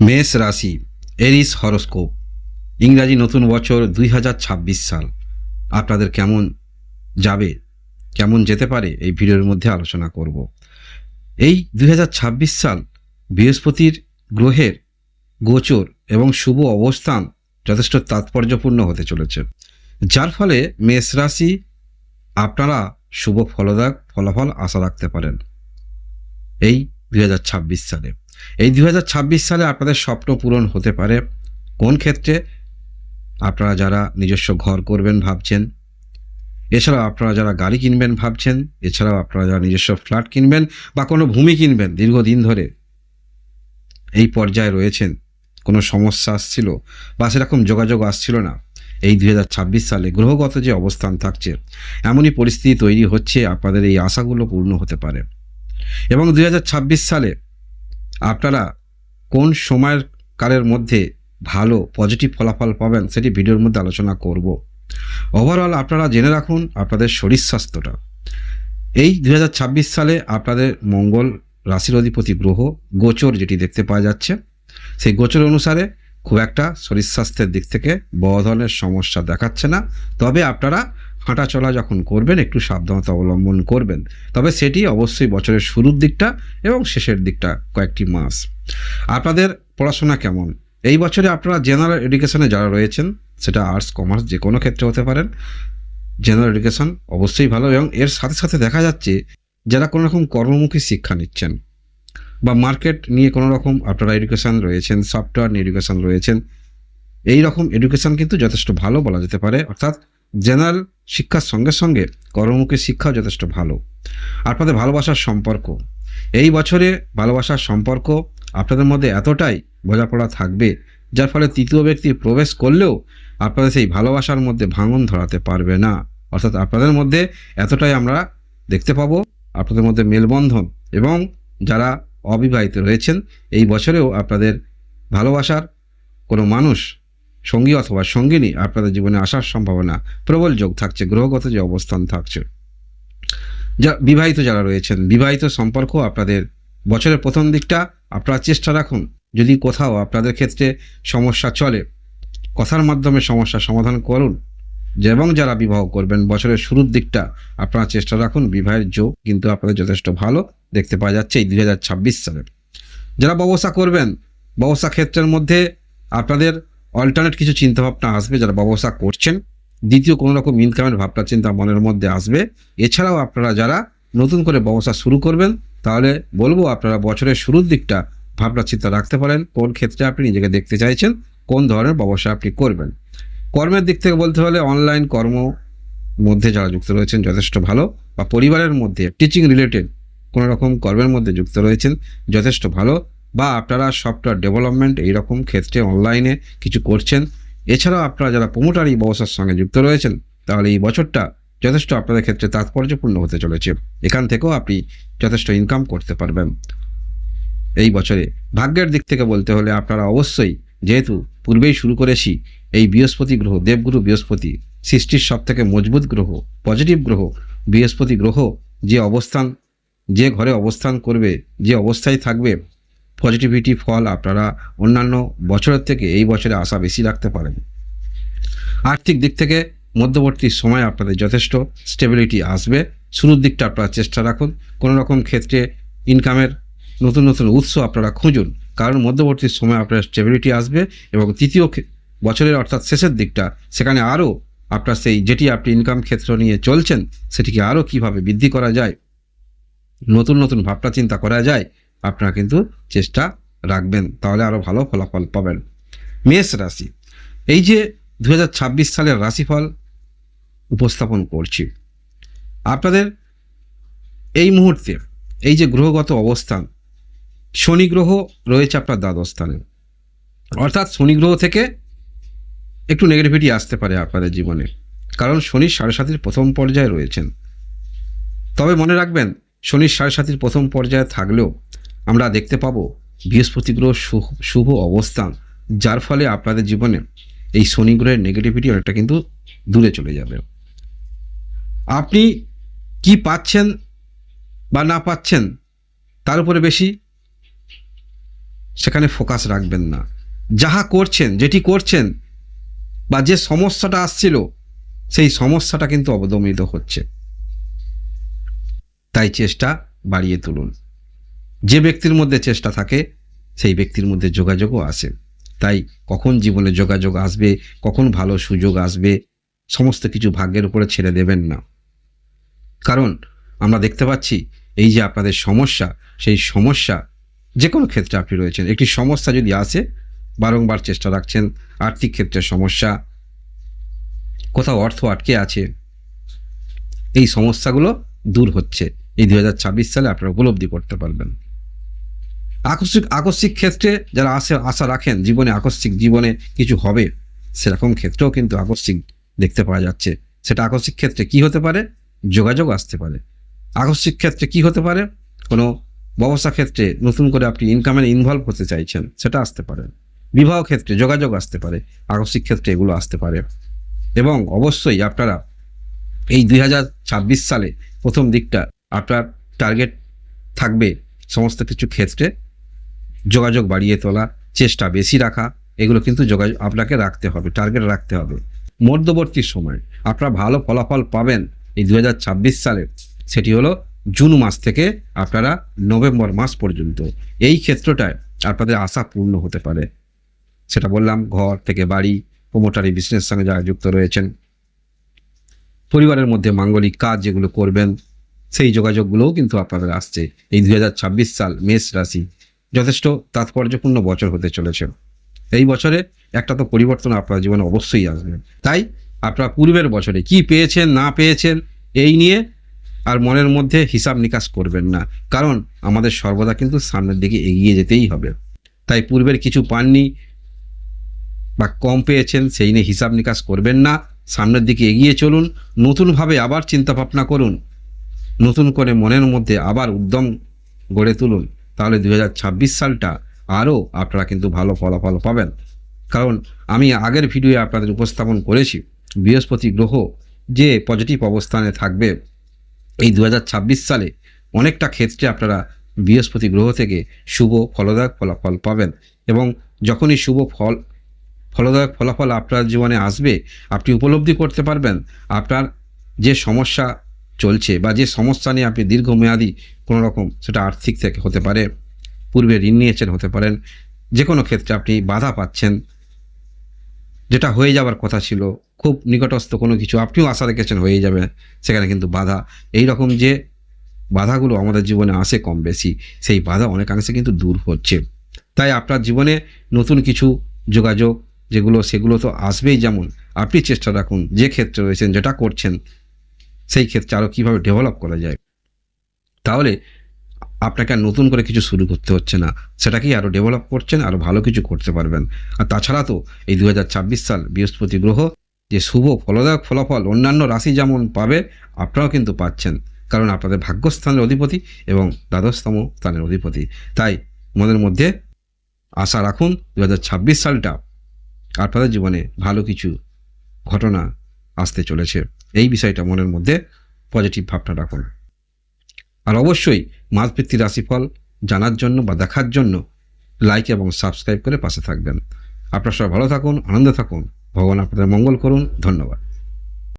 মেষ রাশি এরিস হরস্কোপ ইংরাজি নতুন বছর দুই হাজার ছাব্বিশ সাল। আপনাদের কেমন যাবে, কেমন যেতে পারে এই ভিডিওর মধ্যে আলোচনা করব। এই দুই হাজার ছাব্বিশ সাল বৃহস্পতির গ্রহের গোচর এবং শুভ অবস্থান যথেষ্ট তাৎপর্যপূর্ণ হতে চলেছে। যার ফলে মেষ রাশি আপনারা শুভ ফলদায়ক ফলাফল আশা রাখতে পারেন। এই দুই হাজার ছাব্বিশ সালে। এই দুই হাজার ছাব্বিশ সালে আপনাদের স্বপ্ন পূরণ হতে পারে। কোন ক্ষেত্রে? আপনারা যারা নিজস্ব ঘর করবেন ভাবছেন। এছাড়াও আপনারা যারা গাড়ি কিনবেন ভাবছেন। এছাড়াও আপনারা যারা নিজস্ব ফ্ল্যাট কিনবেন বা কোনো ভূমি কিনবেন দীর্ঘদিন ধরে এই পর্যায়ে রয়েছেন। কোনো সমস্যা আসছিল বা সেরকম যোগাযোগ আসছিল না। এই দুই হাজার ছাব্বিশ সালে গ্রহগত যে অবস্থান থাকছে, এমনই পরিস্থিতি তৈরি হচ্ছে। আপনাদের এই আশাগুলো পূর্ণ হতে পারে। এবং দুই হাজার ছাব্বিশ সালে আপনারা কোন সময়ের কালের মধ্যে ভালো পজিটিভ ফলাফল পাবেন সেটি ভিডিওর মধ্যে আলোচনা করব। ওভারঅল আপনারা জেনে রাখুন আপনাদের শরীর স্বাস্থ্যটা। এই দু হাজার ছাব্বিশ সালে আপনাদের মঙ্গল রাশির অধিপতি গ্রহ গোচর যেটি দেখতে পাওয়া যাচ্ছে। সেই গোচর অনুসারে খুব একটা শরীর স্বাস্থ্যের দিক থেকে বড় ধরনের সমস্যা দেখাচ্ছে না। তবে আপনারা হাঁটা চলা যখন করবেন, একটু সাবধানতা অবলম্বন করবেন। তবে সেটি অবশ্যই বছরের শুরুর দিকটা এবং শেষের দিকটা কয়েকটি মাস। আপনাদের পড়াশোনা কেমন? এই বছরে আপনারা জেনারেল এডুকেশনে যারা রয়েছেন, সেটা আর্টস, কমার্স যে কোনো ক্ষেত্রে হতে পারেন, জেনারেল এডুকেশন অবশ্যই ভালো এবং এর সাথে সাথে দেখা যাচ্ছে যারা কোনো রকম কর্মমুখী শিক্ষা নিচ্ছেন বা মার্কেট নিয়ে কোনো রকম আপনারা এডুকেশন রয়েছেন, সফটওয়্যার নিয়ে এডুকেশন রয়েছেন, এই রকম এডুকেশন কিন্তু যথেষ্ট ভালো বলা যেতে পারে। অর্থাৎ জেনারেল শিক্ষার সঙ্গে সঙ্গে কর্মমুখী শিক্ষাও যথেষ্ট ভালো। আপনাদের ভালোবাসার সম্পর্ক। এই বছরে ভালোবাসার সম্পর্ক আপনাদের মধ্যে এতটাই বোঝাপড়া থাকবে, যার ফলে তৃতীয় ব্যক্তি প্রবেশ করলেও আপনাদের সেই ভালোবাসার মধ্যে ভাঙন ধরাতে পারবে না। অর্থাৎ আপনাদের মধ্যে এতটাই আমরা দেখতে পাবো, আপনাদের মধ্যে মেলবন্ধন এবং যারা অবিবাহিত রয়েছেন, এই বছরেও আপনাদের ভালোবাসার কোনো মানুষ সঙ্গী অথবা সঙ্গিনী আপনাদের জীবনে আসার সম্ভাবনা প্রবল যোগ থাকছে, গ্রহগত যে অবস্থান থাকছে। যা বিবাহিত যারা রয়েছেন, বিবাহিত সম্পর্ক আপনাদের বছরের প্রথম দিকটা আপনারা চেষ্টা রাখুন, যদি কোথাও আপনাদের ক্ষেত্রে সমস্যা চলে, কথার মাধ্যমে সমস্যার সমাধান করুন। এবং যারা বিবাহ করবেন, বছরের শুরুর দিকটা আপনারা চেষ্টা রাখুন, বিবাহের যোগ কিন্তু আপনাদের যথেষ্ট ভালো দেখতে পাওয়া যাচ্ছে এই দু হাজার ছাব্বিশ সালে। যারা ব্যবসা করবেন, ব্যবসা ক্ষেত্রের মধ্যে আপনাদের অল্টারনেট কিছু চিন্তাভাবনা আসবে যারা ব্যবসা করছেন। দ্বিতীয় কোনো রকম ইনকামের ভাবনা, চিন্তা মনের মধ্যে আসবে। এছাড়াও আপনারা যারা নতুন করে ব্যবসা শুরু করবেন, তাহলে বলব আপনারা বছরের শুরুর দিকটা ভাবনা, চিন্তা রাখতে পারেন। কোন ক্ষেত্রে আপনি নিজেকে দেখতে চাইছেন, কোন ধরনের ব্যবসা আপনি করবেন। কর্মের দিক থেকে বলতে হলে অনলাইন কর্ম মধ্যে যারা যুক্ত রয়েছেন যথেষ্ট ভালো বা পরিবারের মধ্যে টিচিং রিলেটেড কোনো রকম কর্মের মধ্যে যুক্ত রয়েছেন যথেষ্ট ভালো। বা আপনারা সফটওয়্যার ডেভেলপমেন্ট এইরকম ক্ষেত্রে অনলাইনে কিছু করছেন, এছাড়াও আপনারা যারা প্রমোটারি ব্যবসার সঙ্গে যুক্ত রয়েছেন, তাহলে এই বছরটা যথেষ্ট আপনাদের ক্ষেত্রে তাৎপর্যপূর্ণ হতে চলেছে। এখান থেকেও আপনি যথেষ্ট ইনকাম করতে পারবেন। এই বছরে ভাগ্যের দিক থেকে বলতে হলে আপনারা অবশ্যই যেহেতু পূর্বেই শুরু করেছি, এই বৃহস্পতি গ্রহ, দেবগুরু বৃহস্পতি সৃষ্টির সব থেকে মজবুত গ্রহ পজিটিভ গ্রহ, বৃহস্পতি গ্রহ যে অবস্থান, যে ঘরে অবস্থান করবে, যে অবস্থায় থাকবে পজিটিভিটি ফল আপনারা অন্যান্য বছরের থেকে এই বছরে আশা বেশি রাখতে পারেন। আর্থিক দিক থেকে মধ্যবর্তী সময় আপনাদের যথেষ্ট স্টেবিলিটি আসবে। শুরুর দিকটা আপনারা চেষ্টা রাখুন। কোনো রকম ক্ষেত্রে ইনকামের নতুন নতুন উৎস আপনারা খুঁজুন। কারণ মধ্যবর্তী সময় আপনার স্টেবিলিটি আসবে এবং তৃতীয় বছরের অর্থাৎ শেষের দিকটা, সেখানে আরও আপনার সেই যেটি আপনি ইনকাম ক্ষেত্র নিয়ে চলছেন, সেটিকে আরও কীভাবে বৃদ্ধি করা যায়, নতুন নতুন ভাবনা চিন্তা করা যায় আপনারা কিন্তু চেষ্টা রাখবেন, তাহলে আরও ভালো ফলাফল পাবেন। মেষ রাশি, এই যে দু হাজার ছাব্বিশ সালের রাশিফল উপস্থাপন করছি, আপনাদের এই মুহূর্তে এই যে গ্রহগত অবস্থান, শনি গ্রহ রয়েছে আপনার দ্বাদশ স্থানে। অর্থাৎ শনি গ্রহ থেকে একটু নেগেটিভিটি আসতে পারে আপনাদের জীবনে, কারণ শনির সাড়ে সাতির প্রথম পর্যায়ে রয়েছেন। তবে মনে রাখবেন শনির সাড়ে সাতির প্রথম পর্যায়ে থাকলেও আমরা দেখতে পাবো বৃহস্পতি গ্রহ শুভ অবস্থান, যার ফলে আপনাদের জীবনে এই শনি গ্রহের নেগেটিভিটি অনেকটা কিন্তু দূরে চলে যাবে। আপনি কি পাচ্ছেন বা না পাচ্ছেন, তার উপরে বেশি সেখানে ফোকাস রাখবেন না। যাহা করছেন, যেটি করছেন বা যে সমস্যাটা আসছিল, সেই সমস্যাটা কিন্তু অবদমিত হচ্ছে। তাই চেষ্টা বাড়িয়ে তুলুন। যে ব্যক্তির মধ্যে চেষ্টা থাকে, সেই ব্যক্তির মধ্যে যোগাযোগও আসে। তাই কখন জীবনে যোগাযোগ আসবে, কখন ভালো সুযোগ আসবে, সমস্ত কিছু ভাগ্যের উপরে ছেড়ে দেবেন না। কারণ আমরা দেখতে পাচ্ছি, এই যে আপনাদের সমস্যা, সেই সমস্যা যে কোনো ক্ষেত্রে আপনি রয়েছেন। একটি সমস্যা যদি আসে, বারংবার চেষ্টা রাখছেন, আর্থিক ক্ষেত্রে সমস্যা, কোথাও অর্থ আটকে আছে, এই সমস্যাগুলো দূর হচ্ছে। এই দু হাজার ছাব্বিশ সালে আপনারা উপলব্ধি করতে পারবেন। আকস্মিক আকস্মিক ক্ষেত্রে যারা আশা আশা রাখেন জীবনে আকস্মিক জীবনে কিছু হবে। সেরকম ক্ষেত্রেও কিন্তু আকস্মিক দেখতে পাওয়া যাচ্ছে। সেটা আকস্মিক ক্ষেত্রে কি হতে পারে? যোগাযোগ আসতে পারে। আকস্মিক ক্ষেত্রে কি হতে পারে? কোনো ব্যবসা ক্ষেত্রে নতুন করে আপনি ইনকামে ইনভলভ হতে চাইছেন, সেটা আসতে পারে। বিবাহ ক্ষেত্রে যোগাযোগ আসতে পারে। আকস্মিক ক্ষেত্রে এগুলো আসতে পারে। এবং অবশ্যই আপনারা এই দুই হাজার ছাব্বিশ সালে প্রথম দিকটা আপনার টার্গেট থাকবে সমস্ত কিছু ক্ষেত্রে। যোগাযোগ বাড়িয়ে তোলা, চেষ্টা বেশি রাখা, এগুলো কিন্তু যোগাযোগ আপনাকে রাখতে হবে টার্গেট রাখতে হবে। মধ্যবর্তী সময়, আপনারা ভালো ফলাফল পাবেন এই দু হাজার ছাব্বিশ সালে, সেটি হলো জুন মাস থেকে আপনারা নভেম্বর মাস পর্যন্ত। এই ক্ষেত্রটায় আপনাদের আশা পূর্ণ হতে পারে। সেটা বললাম, ঘর থেকে বাড়ি প্রোমোটারি বিজনেস সঙ্গে যারা যুক্ত রয়েছেন। পরিবারের মধ্যে মাঙ্গলিক কাজ যেগুলো করবেন, সেই যোগাযোগগুলোও কিন্তু আপনাদের আসছে। এই দু হাজার ছাব্বিশ সাল মেষ রাশি যথেষ্ট তাৎপর্যপূর্ণ বছর হতে চলেছে। এই বছরে একটা তো পরিবর্তন আপনার জীবনে অবশ্যই আসবে। তাই আপনারা পূর্বের বছরে কি পেয়েছেন, না পেয়েছেন, এই নিয়ে আর মনের মধ্যে হিসাব নিকাশ করবেন না। কারণ আমাদের সর্বদা কিন্তু সামনের দিকে এগিয়ে যেতেই হবে। তাই পূর্বের কিছু পাননি বা কম পেয়েছেন, সেই নিয়ে হিসাব নিকাশ করবেন না। সামনের দিকে এগিয়ে চলুন, নতুনভাবে আবার চিন্তা ভাবনা করুন। নতুন করে মনের মধ্যে আবার উদ্যম গড়ে তুলুন। তাহলে দু হাজার ছাব্বিশ সালটা আরও আপনারা কিন্তু ভালো ফলাফল পাবেন। কারণ আমি আগের ভিডিওয়ে আপনাদের উপস্থাপন করেছি, বৃহস্পতি গ্রহ যে পজিটিভ অবস্থানে থাকবে এই দু হাজার ছাব্বিশ সালে অনেকটা ক্ষেত্রে আপনারা বৃহস্পতি গ্রহ থেকে শুভ ফলদায়ক ফলাফল পাবেন এবং যখনই শুভ ফল, ফলদায়ক ফলাফল আপনার জীবনে আসবে, আপনি উপলব্ধি করতে পারবেন আপনার যে সমস্যা চলছে বা যে সমস্যা নিয়ে আপনি দীর্ঘমেয়াদী কোনো রকম সেটা আর্থিক থেকে হতে পারে, পূর্বে ঋণ নিয়েছেন হতে পারেন, যে কোনো ক্ষেত্রে আপনি বাধা পাচ্ছেন। যেটা হয়ে যাওয়ার কথা ছিল, খুব নিকটস্থ কোনো কিছু, আপনিও আশা রেখেছেন হয়ে যাবে, সেখানে কিন্তু বাধা। এই রকম যে বাধাগুলো আমাদের জীবনে আসে কম বেশি, সেই বাধা অনেকাংশে কিন্তু দূর হচ্ছে। তাই আপনার জীবনে নতুন কিছু যোগাযোগ যেগুলো, সেগুলো তো আসবেই যেমন। আপনি চেষ্টা রাখুন, যে ক্ষেত্রে রয়েছেন, যেটা করছেন সেই ক্ষেত্রে আরও কীভাবে ডেভেলপ করা যায়? তাহলে আপনাকে আর নতুন করে কিছু শুরু করতে হচ্ছে না। সেটাকেই আরও ডেভেলপ করছেন আরও ভালো কিছু করতে পারবেন। আর তাছাড়া তো এই দু হাজার ছাব্বিশ সাল বৃহস্পতি গ্রহ, যে শুভ ফলদায়ক ফলাফল অন্যান্য রাশি যেমন পাবে, আপনারাও কিন্তু পাচ্ছেন। কারণ আপনাদের ভাগ্যস্থানের অধিপতি এবং দ্বাদশতম স্থানের অধিপতি। তাই মনের মধ্যে আশা রাখুন দু হাজার ছাব্বিশ সালটা আপনাদের জীবনে ভালো কিছু ঘটনা আসতে চলেছে। বিষয়টা মনের মধ্যে পজিটিভ ভাবটা রাখুন আর অবশ্যই মাসভিত্তিক রাশিফল জানার জন্য বা দেখার জন্য লাইক এবং সাবস্ক্রাইব করে পাশে থাকবেন। আপনার সবাই ভালো থাকুন, আনন্দে থাকুন। ভগবান আপনাদের মঙ্গল করুন। ধন্যবাদ।